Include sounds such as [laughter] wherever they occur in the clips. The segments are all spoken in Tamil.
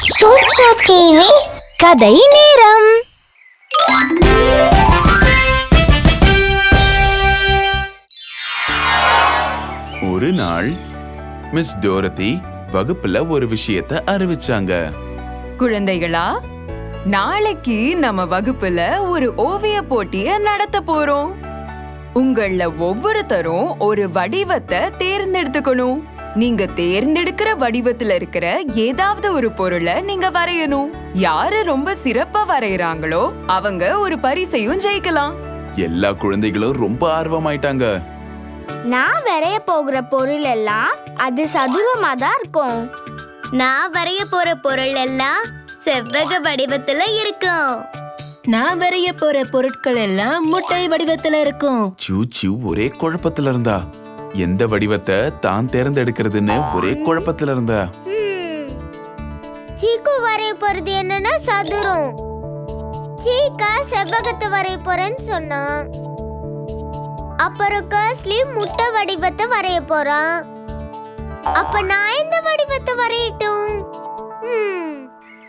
சூச்சு டிவி கதை நேரம். ஒரு நாள் மிஸ் டோரதி வகுப்புல ஒரு விஷயத்த அறிவிச்சாங்க. குழந்தைகளா நாளைக்கு நம்ம வகுப்புல ஒரு ஓவிய போட்டிய நடத்த போறோம். உங்கள ஒவ்வொருத்தரும் ஒரு வடிவத்தை தேர்ந்தெடுத்துக்கணும். நீங்க தேர்ந்தெடுக்கிற வடிவத்துல இருக்கிற ஏதாவது ஒரு பொருளை நீங்க வரையணும். யாரு ரொம்ப சிறப்பா வரையறாங்களோ அவங்க ஒரு பரிசையும் ஜெயிக்கலாம். எல்லா குழந்தைகளும் ரொம்ப ஆர்வமாயிட்டாங்க. நான் வரைய போகிற பொருள் எல்லாம் அது சதுரமா தான் இருக்கும். நான் வரைய போற பொருள் எல்லாம் செவ்வக வடிவத்துல இருக்கும். நான் வரைய போற பொருட்கள் எல்லாம் முட்டை வடிவத்துல இருக்கும். சூச்சு ஒரே குழப்பத்துல இருந்தா. எந்த வடிவத்தை தான் தேர்ந்தெடுக்கிறதுன்னு ஒரே குழப்பத்துல இருந்தா. சீக்கு வரைய போறது என்னன்னா சதுரம். சீக்கா செவ்வகத்தை வரைய போறேன்னு சொன்னான் அப்புறம் கர்ஸ்லி முட்டை வடிவத்தை வரைய போறான் அப்ப நான் எந்த வடிவத்தை வரையட்டும்?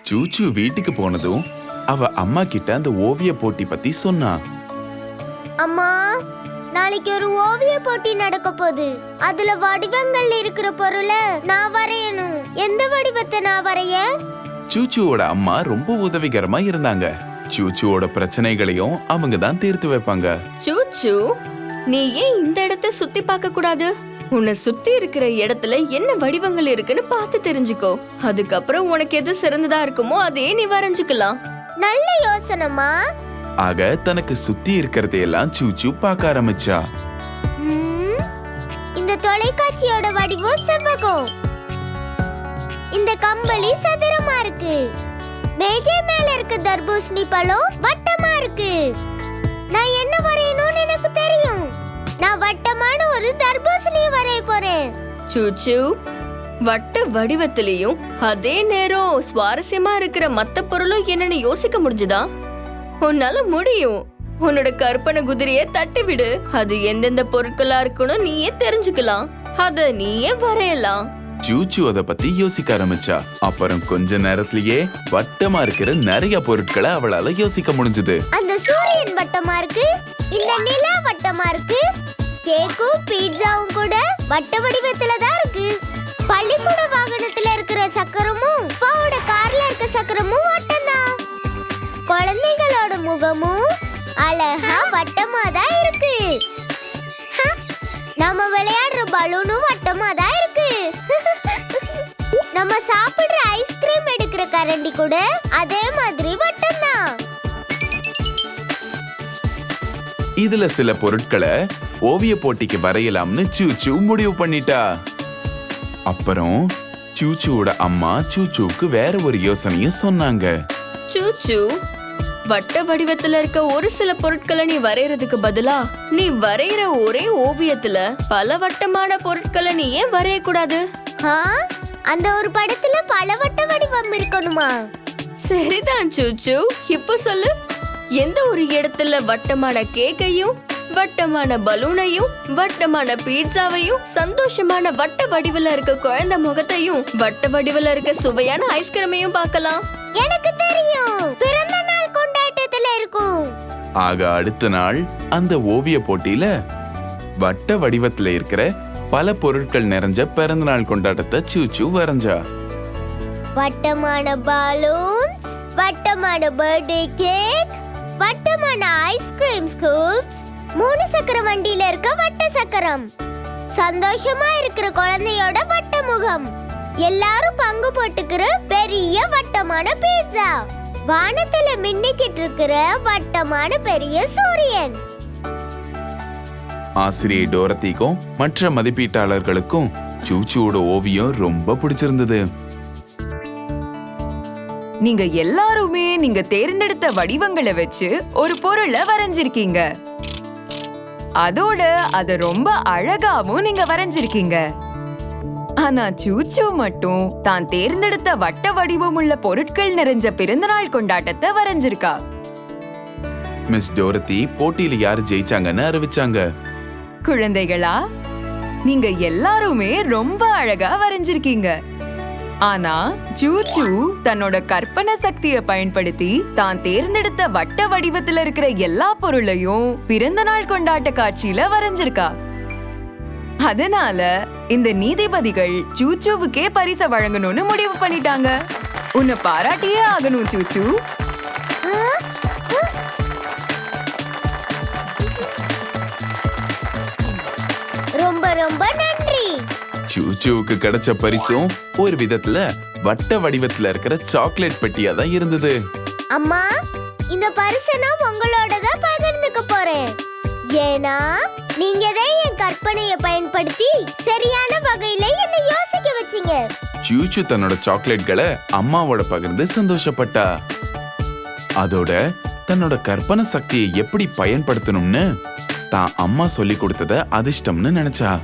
சூச்சு வீட்டுக்கு போனதும் அவ அம்மா கிட்ட அந்த ஓவிய போட்டி பத்தி சொன்னா. அம்மா நாளைக்கு ஒரு ஓவிய போட்டி நடக்க போகுது. அதுல வடிவங்கள் இருக்கிற பொருளை நான் வரையணும். எந்த வடிவத்தை நான் வரைய? சூச்சுவோட அம்மா ரொம்ப உதவிகரமா இருந்தாங்க. சூச்சுவோட பிரச்சனைகளையும் அவங்க தான் தீர்த்து வைப்பாங்க. சூச்சு நீ ஏன் இந்த இடத்த சுத்தி பார்க்க கூடாது? உன்னை சுத்தி இருக்கிற இடத்துல என்ன வடிவங்கள் இருக்குன்னு பார்த்து தெரிஞ்சுக்கோ. அதுக்கப்புறம் உனக்கு எது சிறந்ததா இருக்குமோ அதே நீ வரைஞ்சுக்கலாம். நல்ல யோசனைமா ஆக தனக்கு சுத்தி இருக்கிறதையெல்லாம் சூச்சு பார்க்க ஆரம்பிச்சா. இந்த தொலைக்காட்சியோட வடிவம் செவ்வகம். இந்த கம்பளி சதுரமா இருக்கு. மேஜை மேல இருக்க தர்பூசணி பழம் வட்டமா இருக்கு. நான் என்ன வரையணும்னு எனக்கு தெரியும். நான் வட்டமான ஒரு தர்பூசணியை வரைய போறேன். சூச்சு வட்ட வடிவத்திலையும் அதே நேரம் சுவாரஸ்யமா இருக்கிற மத்த பொருளும் என்னன்னு யோசிக்க முடிஞ்சுதா? உன்னால முடியும். உன்னோட கற்பனை குதிரைய தட்டி விடு. அது எந்தெந்த பொருட்களா இருக்குன்னு நீயே தெரிஞ்சுக்கலாம். அத நீயே வரையலாம். சூச்சு அத பத்தி யோசிக்க ஆரம்பிச்சா. அப்புறம் கொஞ்ச நேரத்திலேயே வட்டமா இருக்கிற நிறைய பொருட்களை அவளால யோசிக்க முடிஞ்சது. அந்த சூரியன் வட்டமா இருக்கு? இந்த நிலா வட்டமா இருக்கு? கேக்கும் பீட்சாவும் கூட வட்ட வடிவத்துல தான் இருக்கு. பள்ளிக்கூட வாகனத்துல இருக்கிற சக்கரமும் வட்டமா தான் இருக்கு நம்ம விளையாடுற பலூனும் வட்டமா தான் இருக்கு. நம்ம சாப்பிடுற ஐஸ்கிரீம் எடுக்கிற கரண்டி கூட அதே மாதிரி வட்டம்தான். இதுல சில பொருட்களை ஓவிய போட்டிக்கு வரையலாம்னு சூச்சு முடிவு பண்ணிட்டா. அப்புறம் சூச்சுவோட அம்மா சூச்சுவுக்கு வேற ஒரு யோசனையும் சொன்னாங்க. சூச்சு வட்ட வடிவத்துல இருக்க ஒரு சில பொருட்களை நீ வரையறதுக்கு பதிலா நீ வரைகிற ஒரே ஓவியத்துல பல வட்டமான பொருட்களை நீ ஏன் வரையக்கூடாது? ஆ, அந்த ஒரு படத்துல பல வட்ட வடிவம் இருக்கணுமா? சரிதான் சூச்சு. இப்ப சொல்லு. எந்த ஒரு இடத்துல வட்டமான கேக்கையும் வட்டமான பலூனையும் வட்டமான பீட்சாவையும் சந்தோஷமான வட்ட வடிவுல இருக்க குழந்தை முகத்தையும் வட்ட வடிவுல இருக்க சுவையான ஐஸ்கிரீமையும் பார்க்கலாம். எனக்கு தெரியும். இருக்கும். ஆக அடுத்த நாள் அந்த ஓவிய போட்டியில வட்ட வடிவத்துல இருக்கிற பல பொருட்கள் நிறைஞ்ச பிறந்தநாள் கொண்டாட்டத்தை சூச்சு வரைஞ்சா. வட்டமான பலூன்ஸ் வட்டமான பர்த்டே கேக் வட்டமான ஐஸ்கிரீம் ஸ்கூப்ஸ் மூணு சக்கர வண்டியில இருக்க வட்ட சக்கரம். சந்தோஷமா இருக்கிற குழந்தையோட வட்ட முகம். எல்லாரும் பங்கு போட்டுக்கிற பெரிய வட்டமான பீட்சா வானத்துல மின்னிக்கிட்டு இருக்கிற வட்டமான பெரிய சூரியன். ஆசிரியை டோரத்திக்கும் மற்ற மதிப்பீட்டாளர்களுக்கும் சூச்சுவோட ஓவியம் ரொம்ப பிடிச்சிருந்தது. நீங்க எல்லாருமே நீங்க தேர்ந்தெடுத்த வடிவங்களை வச்சு ஒரு பொருளை வரைஞ்சிருக்கீங்க. அதோட அத ரொம்ப அழகாவும் நீங்க வரைஞ்சிருக்கீங்க. ஆனா சூச்சு மட்டும். தான் தேர்ந்தெடுத்த வட்ட வடிவம் உள்ள பொருட்கள் நிறைஞ்ச பிறந்தநாள் கொண்டாட்டத்தை வரைஞ்சிருக்கா. மிஸ் டோரத்தி போட்டியில யாரு ஜெயிச்சாங்கன்னு அறிவிச்சாங்க. குழந்தைகளா? நீங்க எல்லாருமே ரொம்ப அழகா வரைஞ்சிருக்கீங்க. ஆனா சூச்சு தன்னோட கற்பனை சக்தியை பயன்படுத்தி தான் தேர்ந்தெடுத்த வட்ட வடிவத்துல இருக்கிற எல்லா பொருளையும் பிறந்த நாள் கொண்டாட்ட காட்சியில வரைஞ்சிருக்கா. அதனால இந்த நீதிபதிகள் சூச்சுவுக்கே பரிசை வழங்கணும்னு முடிவு பண்ணிட்டாங்க. உன்னை பாராட்டியே ஆகணும் சூச்சு. ரொம்ப ரொம்ப நன்றி. சூச்சுவுக்கு கிடைச்ச பரிசும் ஒரு விதத்துல வட்ட வடிவத்துல இருக்கிற சாக்லேட் பெட்டியா தான் இருந்தது. அம்மா இந்த பரிசை நான் உங்களோட தான் பகிர்ந்துக்க போறேன். ஏன்னா நீங்க தான் என் கற்பனையை பயன்படுத்தி சரியான வகையில என்ன யோசிக்க வச்சீங்க. சூச்சு தன்னோட சாக்லேட்களை அம்மாவோட பகிர்ந்து சந்தோஷப்பட்டா. அதோட தன்னோட கற்பனை சக்தியை எப்படி பயன்படுத்தணும்னு தான் அம்மா சொல்லி கொடுத்தத அதிர்ஷ்டம்னு நினைச்சா.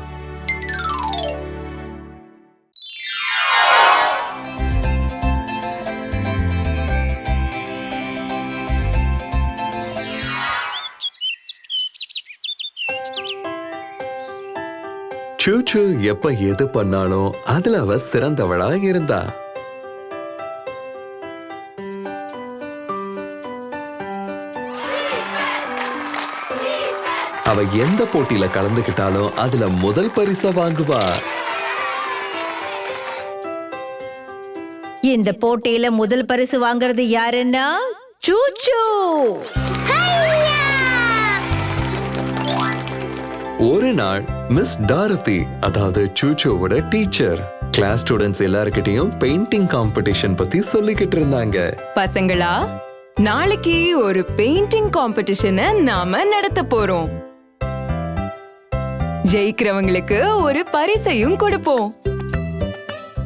சூச்சு எப்ப எது பண்ணாலும் அதுல அவ சிறந்தவளா இருந்தா. அவ எந்த போட்டியில கலந்துகிட்டாலும் அதுல முதல் பரிச வாங்குவா. இந்த போட்டியில முதல் பரிசு வாங்குறது யாருன்னா சூச்சு. ஒரு நாள் மிஸ் டாரதி அதாவது சூச்சோவோட டீச்சர் கிளாஸ் ஸ்டூடெண்ட்ஸ் எல்லார்கிட்டயும் பெயிண்டிங் காம்படிஷன் பத்தி சொல்லிக்கிட்டு இருந்தாங்க. பசங்களா நாளைக்கு ஒரு பெயிண்டிங் காம்படிஷனை நாம நடத்த போறோம். ஜெயிக்கிறவங்களுக்கு ஒரு பரிசையும் கொடுப்போம்.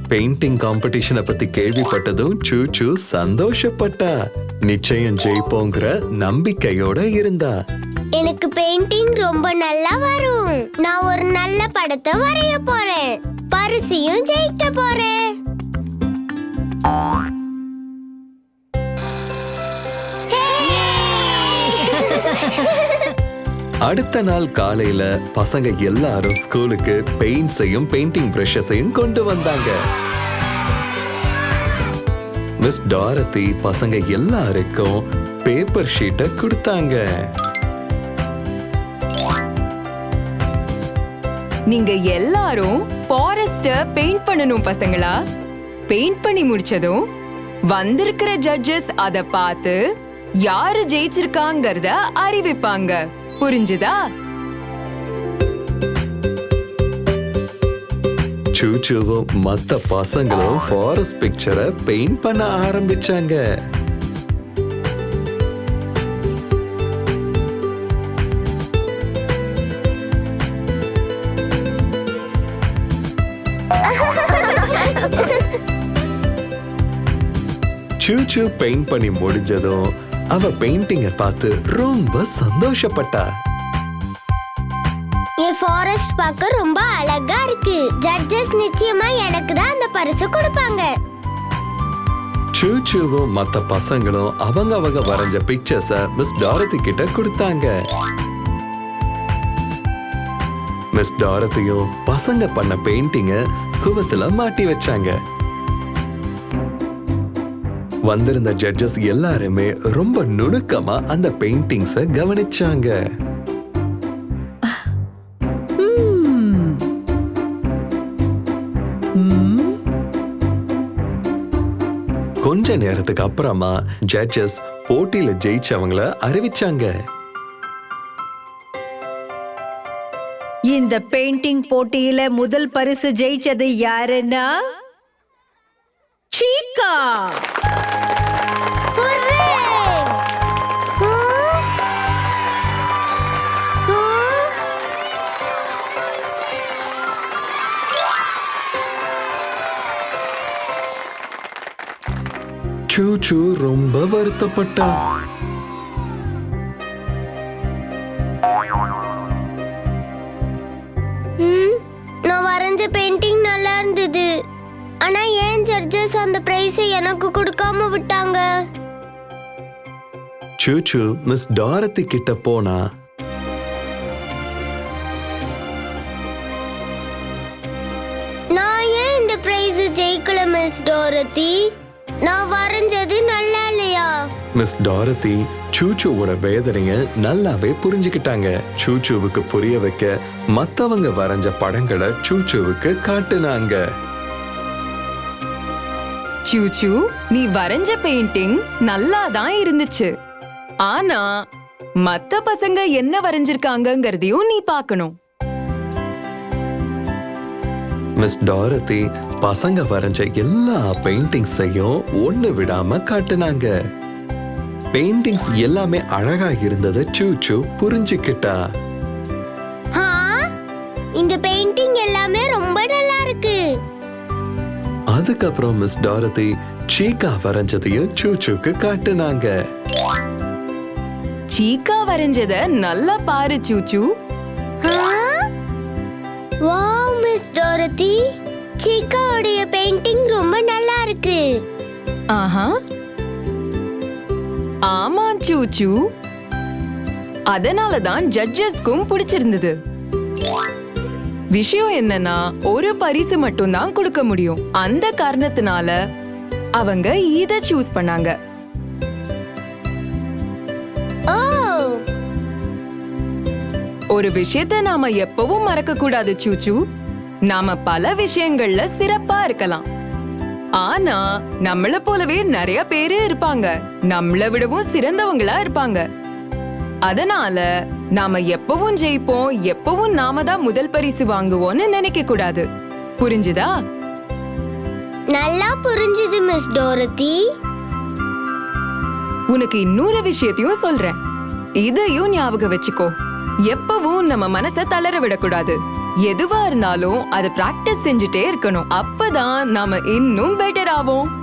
பெயிண்டிங் காம்படிஷனை பத்தி கேள்விப்பட்டதும் சூச்சு சந்தோஷப்பட்டா. நிச்சயம் ஜெயிப்போங்கிற நம்பிக்கையோட இருந்தா. எனக்கு பெயிண்டிங் ரொம்ப நல்லா வரும். நான் ஒரு நல்ல படத்தை வரைய போறேன். பரிசையும் ஜெயிக்க போறேன். [laughs] அடுத்த நாள் காலையில பசங்க எல்லாரும் ஸ்கூலுக்கு பெயிண்ட்ஸையும் பெயிண்டிங் பிரஷஸையும் கொண்டு வந்தாங்க. மிஸ் டாரதி பசங்க எல்லாருக்கும் பேப்பர் ஷீட்டை கொடுத்தாங்க. நீங்க எல்லாரும் ஃபாரஸ்ட பெயிண்ட் பண்ணணும் பசங்களா? பெயிண்ட் பண்ணி முடிச்சதும் வந்திருக்கிற ஜட்ஜஸ் அத பார்த்து யாரு ஜெயிச்சிருக்காங்கறத அறிவிப்பாங்க. புரிஞ்சுதா? சூச்சுவும் மத்த பசங்களும் ஃபாரஸ்ட் பிக்சரை பெயிண்ட் பண்ண ஆரம்பிச்சாங்க. சூச்சு பெயிண்ட் பண்ணி முடிஞ்சதும் அவ பெயிண்டிங்கை பார்த்து ரொம்ப சந்தோஷப்பட்டா. என் ஃபாரஸ்ட் பார்க்க ரொம்ப அழகா இருக்கு. ஜட்ஜஸ் நிச்சயமா எனக்கு தான் அந்த பரிசு கொடுப்பாங்க. சூச்சுவும் மத்த பசங்களும் அவங்க அவங்க வரைஞ்ச பிக்சர்ஸ மிஸ் டாரதி கிட்ட கொடுத்தாங்க. மிஸ் டாரதியும் பசங்க பண்ண பெயிண்டிங்க சுவத்துல மாட்டி வச்சாங்க. வந்திருந்த ஜட்ஜஸ் எல்லாருமே ரொம்ப நுணுக்கமா அந்த பெயிண்டிங்ஸ கவனிச்சாங்க. கொஞ்ச நேரத்துக்கு அப்புறமா ஜட்ஜஸ் போட்டியில ஜெயிச்சவங்கள அறிவிச்சாங்க. இந்த பெயிண்டிங் போட்டியில முதல் பரிசு ஜெயிச்சது யாருன்னா சீக்கா சூச்சு ரொம்ப வருத்தப்பட்டா. நான் வரைஞ்ச பெயிண்டிங் நல்லா இருந்தது. ஆனா ஏன் ஜட்ஜஸ் அந்த பிரைஸை எனக்கு கொடுக்காம விட்டாங்க? சூச்சு மிஸ் டாரதி கிட்ட போனா. நான் ஏன் இந்த பிரைஸ் ஜெயிக்கல மிஸ் டோரத்தி நான் வரைஞ்சது நல்லா இல்லையா மிஸ் டாரதி சூச்சுவோட வேதனைய நல்லாவே புரிஞ்சுக்கிட்டாங்க. சூச்சுவுக்கு புரிய வைக்க மத்தவங்க வரைஞ்ச படங்களை சூச்சுவுக்கு காட்டுனாங்க. சூச்சு நீ வரைஞ்ச பெயிண்டிங் நல்லா தான் இருந்துச்சு. ஆனா மத்த பசங்க என்ன வரைஞ்சிருக்காங்கங்கறதையும் நீ பார்க்கணும். மிஸ் டாரதி பசங்க வரைஞ்ச எல்லா பெயிண்டிங்ஸையும் ஒண்ணு விடாம காட்டுனாங்க. பெயிண்டிங்ஸ் எல்லாமே அழகா இருந்ததை சூச்சு புரிஞ்சுக்கிட்டா. ஆ இந்த பெயிண்டிங் எல்லாமே ரொம்ப நல்லா இருக்கு. அதுக்கப்புறம் மிஸ் டாரதி சீக்கா வரைஞ்சதையும் சூச்சுக்கு காட்டுனாங்க. சீக்கா வரைஞ்சத நல்லா பாரு சூச்சு வாவ் டோரத்தி சீக்காவுடைய பெயிண்டிங் ரொம்ப நல்லா இருக்கு. ஆஹா. ஆமா சூச்சு. அதனால தான் ஜட்ஜஸ்க்கும் பிடிச்சிருந்தது. விஷயம் என்னன்னா ஒரு பரிசு மட்டும் தான் கொடுக்க முடியும். அந்த காரணத்தினால அவங்க இத சூஸ் பண்ணாங்க. ஒரு விஷயத்த நாம எப்பவும் மறக்க கூடாது சூச்சு. நாம பல விஷயங்கள்ல சிறப்பா இருக்கலாம். ஆனா நம்மள போலவே நிறைய பேரு இருப்பாங்க. நம்மள விடவும் சிறந்தவங்களா இருப்பாங்க. அதனால நாம எப்பவும் ஜெயிப்போம் எப்பவும் நாம தான் முதல் பரிசு வாங்குவோம்னு நினைக்க கூடாது. புரிஞ்சுதா? நல்லா புரிஞ்சுது மிஸ் டோரத்தி. உனக்கு இன்னொரு விஷயத்தையும் சொல்றேன். இதையும் ஞாபகம் வச்சுக்கோ. எப்பவும் நம்ம மனச தளர விடக்கூடாது. எதுவா இருந்தாலும் அதை பிராக்டிஸ் செஞ்சுட்டே இருக்கணும். அப்பதான் நாம இன்னும் பெட்டர் ஆவோம்.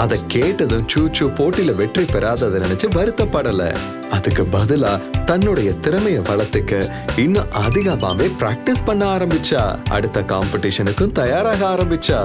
அதை கேட்டதும் சூச்சு போட்டியில வெற்றி பெறாததை நினைச்சு வருத்தப்படல. அதுக்கு பதிலா தன்னுடைய திறமையை வளர்த்துக்க இன்னும் அதிகமாவே பிராக்டிஸ் பண்ண ஆரம்பிச்சா. அடுத்த காம்படிஷனுக்கும் தயாராக ஆரம்பிச்சா.